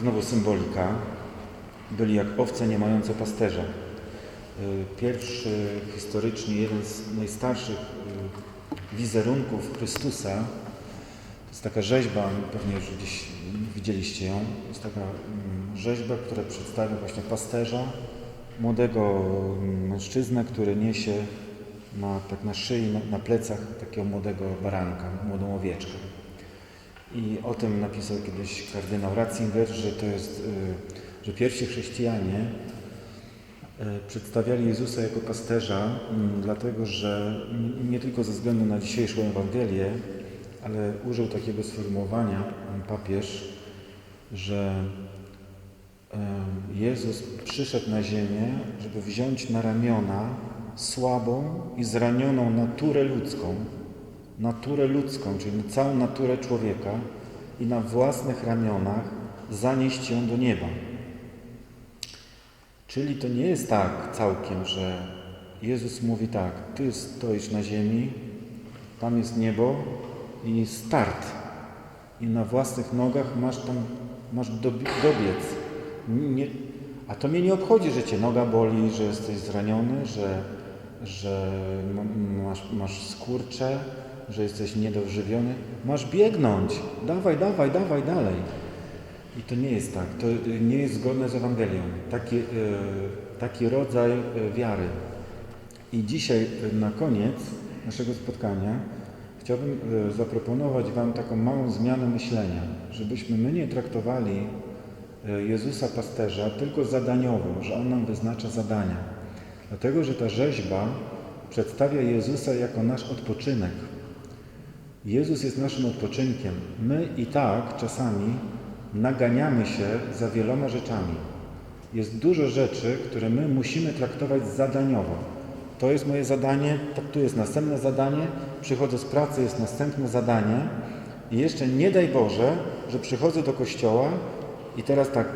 Znowu symbolika. Byli jak owce nie mające pasterza. Y, Pierwszy historycznie, jeden z najstarszych y, wizerunków Chrystusa, to jest taka rzeźba, pewnie już gdzieś widzieliście ją, jest taka mm, rzeźba, która przedstawia właśnie pasterza, młodego mm, mężczyznę, który niesie na, tak na szyi, na, na plecach takiego młodego baranka, młodą owieczkę. I o tym napisał kiedyś kardynał Ratzinger, że to jest, y, że pierwsi chrześcijanie y, przedstawiali Jezusa jako pasterza, mm, dlatego że nie tylko ze względu na dzisiejszą Ewangelię, ale użył takiego sformułowania mm, papież, że Jezus przyszedł na ziemię, żeby wziąć na ramiona słabą i zranioną naturę ludzką, naturę ludzką, czyli całą naturę człowieka i na własnych ramionach zanieść ją do nieba. Czyli to nie jest tak całkiem, że Jezus mówi tak, ty stoisz na ziemi, tam jest niebo i start. I na własnych nogach masz tam, masz dobi- dobiec. Nie, a to mnie nie obchodzi, że cię noga boli, że jesteś zraniony, że, że ma- masz, masz skurcze, że jesteś niedożywiony. Masz biegnąć. Dawaj, dawaj, dawaj dalej. I to nie jest tak. To y, nie jest zgodne z Ewangelią. Taki, y, taki rodzaj y, wiary. I dzisiaj na koniec naszego spotkania chciałbym zaproponować Wam taką małą zmianę myślenia, żebyśmy my nie traktowali Jezusa pasterza tylko zadaniowo, że On nam wyznacza zadania. Dlatego, że ta rzeźba przedstawia Jezusa jako nasz odpoczynek. Jezus jest naszym odpoczynkiem. My i tak czasami naganiamy się za wieloma rzeczami. Jest dużo rzeczy, które my musimy traktować zadaniowo. To jest moje zadanie, tak tu jest następne zadanie, przychodzę z pracy, jest następne zadanie i jeszcze nie daj Boże, że przychodzę do kościoła i teraz tak,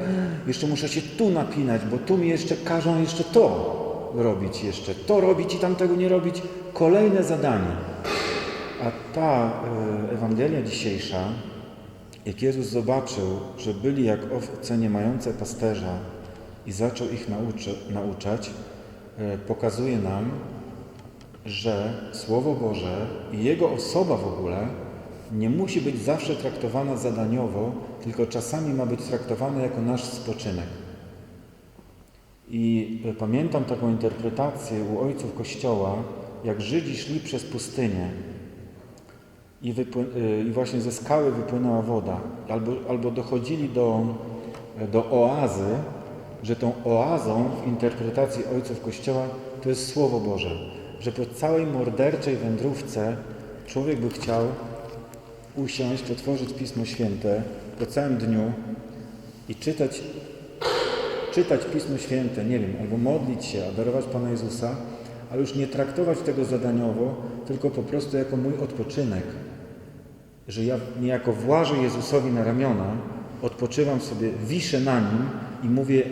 jeszcze muszę się tu napinać, bo tu mi jeszcze każą jeszcze to robić jeszcze, to robić i tamtego nie robić. Kolejne zadanie. A ta e, Ewangelia dzisiejsza, jak Jezus zobaczył, że byli jak owce nie mające pasterza i zaczął ich nauczy, nauczać, e, pokazuje nam, że Słowo Boże i Jego osoba w ogóle nie musi być zawsze traktowana zadaniowo, tylko czasami ma być traktowana jako nasz spoczynek. I e, pamiętam taką interpretację u ojców Kościoła, jak Żydzi szli przez pustynię i, y, i właśnie ze skały wypłynęła woda, albo, albo dochodzili do, do oazy, że tą oazą w interpretacji ojców Kościoła to jest Słowo Boże, że po całej morderczej wędrówce człowiek by chciał usiąść, otworzyć Pismo Święte po całym dniu i czytać, czytać Pismo Święte, nie wiem, albo modlić się, adorować Pana Jezusa, ale już nie traktować tego zadaniowo, tylko po prostu jako mój odpoczynek. Że ja niejako włażę Jezusowi na ramiona, odpoczywam sobie, wiszę na nim i mówię,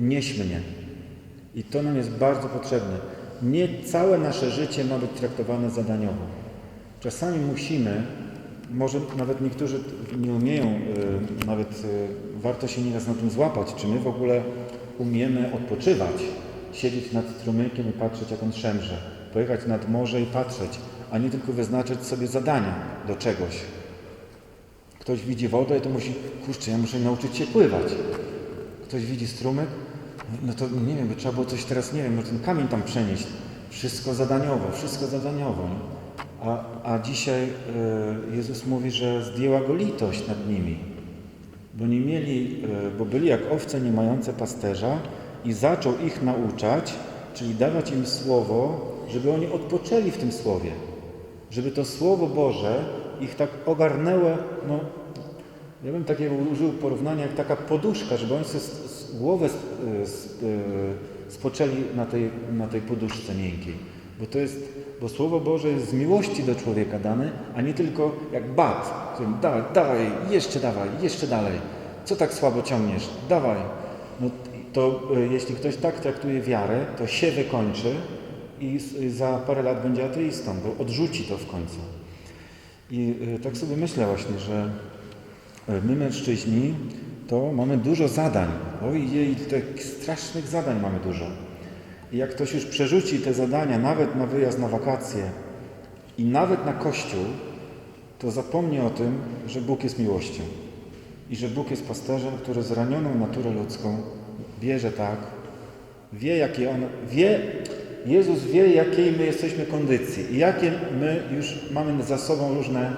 nieś mnie. I to nam jest bardzo potrzebne. Nie całe nasze życie ma być traktowane zadaniowo. Czasami musimy, może nawet niektórzy nie umieją, y, nawet y, warto się nieraz na tym złapać, czy my w ogóle umiemy odpoczywać, siedzieć nad strumykiem i patrzeć, jak on szemrze, pojechać nad morze i patrzeć, a nie tylko wyznaczać sobie zadania do czegoś. Ktoś widzi wodę to musi, kurczę, ja muszę nauczyć się pływać. Ktoś widzi strumyk, no to nie wiem, trzeba było coś teraz, nie wiem, może ten kamień tam przenieść. Wszystko zadaniowo, wszystko zadaniowo. A, a dzisiaj e, Jezus mówi, że zdjęła go litość nad nimi. Bo nie mieli, e, bo byli jak owce nie mające pasterza i zaczął ich nauczać, czyli dawać im słowo, żeby oni odpoczęli w tym słowie. Żeby to Słowo Boże ich tak ogarnęło, no ja bym takiego użył porównania jak taka poduszka, żeby oni sobie głowę s- y, spoczęli na tej, na tej poduszce miękkiej. Bo to jest, bo Słowo Boże jest z miłości do człowieka dane, a nie tylko jak bat. Dawaj, dawaj, jeszcze dawaj, jeszcze dalej. Co tak słabo ciągniesz? Dawaj. No to y, jeśli ktoś tak traktuje wiarę, to się wykończy i za parę lat będzie ateistą, bo odrzuci to w końcu. I y, tak sobie myślę właśnie, że My mężczyźni to mamy dużo zadań. Ojej, tak strasznych zadań mamy dużo. I jak ktoś już przerzuci te zadania nawet na wyjazd na wakacje i nawet na kościół, to zapomni o tym, że Bóg jest miłością. I że Bóg jest pasterzem, który zranioną naturę ludzką bierze tak, wie jakie on, wie, Jezus wie jakiej my jesteśmy kondycji i jakie my już mamy za sobą różne,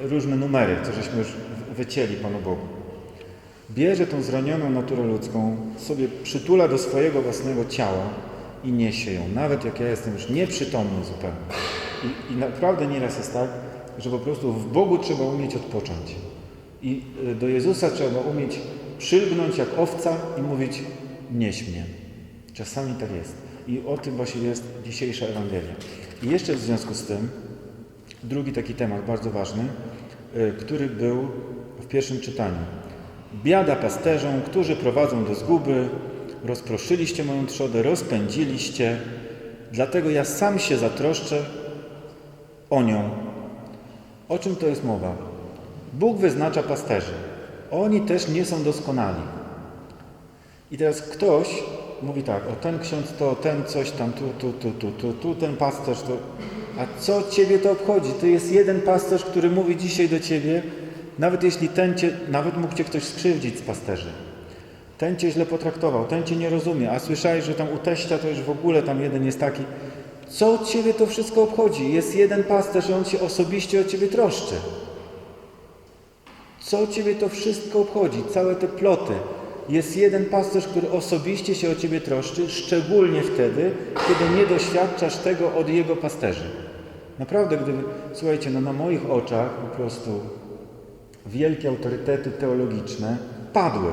różne numery, co żeśmy już wycięli Panu Bogu. Bierze tą zranioną naturę ludzką, sobie przytula do swojego własnego ciała i niesie ją, nawet jak ja jestem już nieprzytomny zupełnie. I, i naprawdę nieraz jest tak, że po prostu w Bogu trzeba umieć odpocząć. I y, do Jezusa trzeba umieć przylgnąć jak owca i mówić nieś mnie. Czasami tak jest. I o tym właśnie jest dzisiejsza Ewangelia. I jeszcze w związku z tym drugi taki temat bardzo ważny, y, który był w pierwszym czytaniu. Biada pasterzom, którzy prowadzą do zguby, rozproszyliście moją trzodę, rozpędziliście, dlatego ja sam się zatroszczę o nią. O czym to jest mowa? Bóg wyznacza pasterzy. Oni też nie są doskonali. I teraz ktoś mówi tak, o ten ksiądz to, ten coś tam, tu, tu, tu, tu, tu, tu ten pasterz to... A co Ciebie to obchodzi? To jest jeden pasterz, który mówi dzisiaj do Ciebie, nawet jeśli ten Cię, nawet mógł Cię ktoś skrzywdzić z pasterzy. Ten Cię źle potraktował, ten Cię nie rozumie, a słyszałeś, że tam u teścia to już w ogóle tam jeden jest taki. Co Ciebie to wszystko obchodzi? Jest jeden pasterz, on się osobiście o Ciebie troszczy. Co Ciebie to wszystko obchodzi? Całe te ploty. Jest jeden pasterz, który osobiście się o Ciebie troszczy, szczególnie wtedy, kiedy nie doświadczasz tego od jego pasterzy. Naprawdę, gdyby, słuchajcie, no na moich oczach po prostu wielkie autorytety teologiczne padły.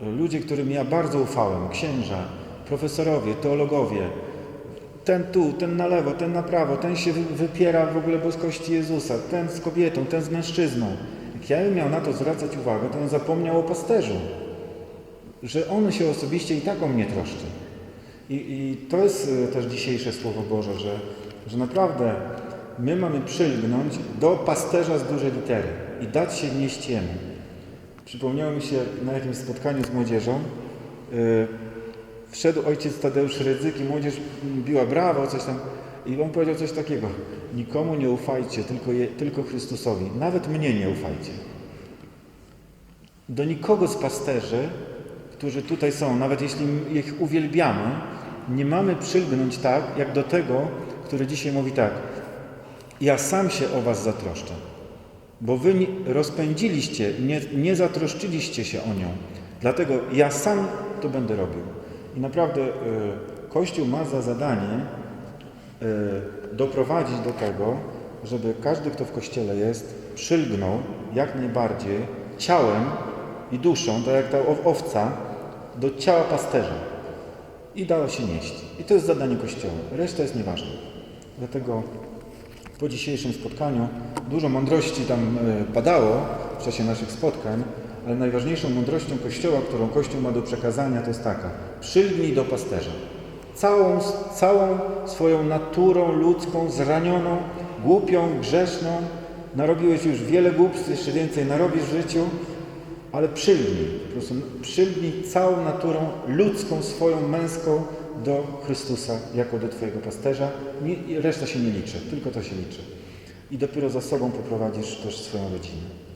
Ludzie, którym ja bardzo ufałem, księża, profesorowie, teologowie, ten tu, ten na lewo, ten na prawo, ten się wy- wypiera w ogóle boskości Jezusa, ten z kobietą, ten z mężczyzną. Jak ja bym miał na to zwracać uwagę, to on zapomniał o pasterzu, że on się osobiście i tak o mnie troszczy. I, i to jest e, też dzisiejsze Słowo Boże, że, że naprawdę my mamy przylgnąć do pasterza z dużej litery i dać się wnieść Jemu. Przypomniało mi się na jakimś spotkaniu z młodzieżą, yy, wszedł ojciec Tadeusz Rydzyk i młodzież biła brawo, coś tam. I on powiedział coś takiego. Nikomu nie ufajcie, tylko, je, tylko Chrystusowi. Nawet mnie nie ufajcie. Do nikogo z pasterzy, którzy tutaj są, nawet jeśli ich uwielbiamy, nie mamy przylgnąć tak, jak do tego, który dzisiaj mówi tak. Ja sam się o was zatroszczę. Bo wy rozpędziliście, nie, nie zatroszczyliście się o nią. Dlatego ja sam to będę robił. I naprawdę y, Kościół ma za zadanie y, doprowadzić do tego, żeby każdy, kto w Kościele jest, przylgnął jak najbardziej ciałem i duszą, tak jak ta ow- owca, do ciała pasterza. I dało się nieść. I to jest zadanie Kościoła. Reszta jest nieważna. Dlatego po dzisiejszym spotkaniu dużo mądrości tam e, padało w czasie naszych spotkań, ale najważniejszą mądrością Kościoła, którą Kościół ma do przekazania, to jest taka. Przylgnij do pasterza. Całą, całą swoją naturą ludzką, zranioną, głupią, grzeszną. Narobiłeś już wiele głupstw, jeszcze więcej narobisz w życiu, ale przylgnij, po prostu przylgnij całą naturą ludzką, swoją męską do Chrystusa jako do Twojego pasterza. Nie, reszta się nie liczy, tylko to się liczy. I dopiero za sobą poprowadzisz też swoją rodzinę.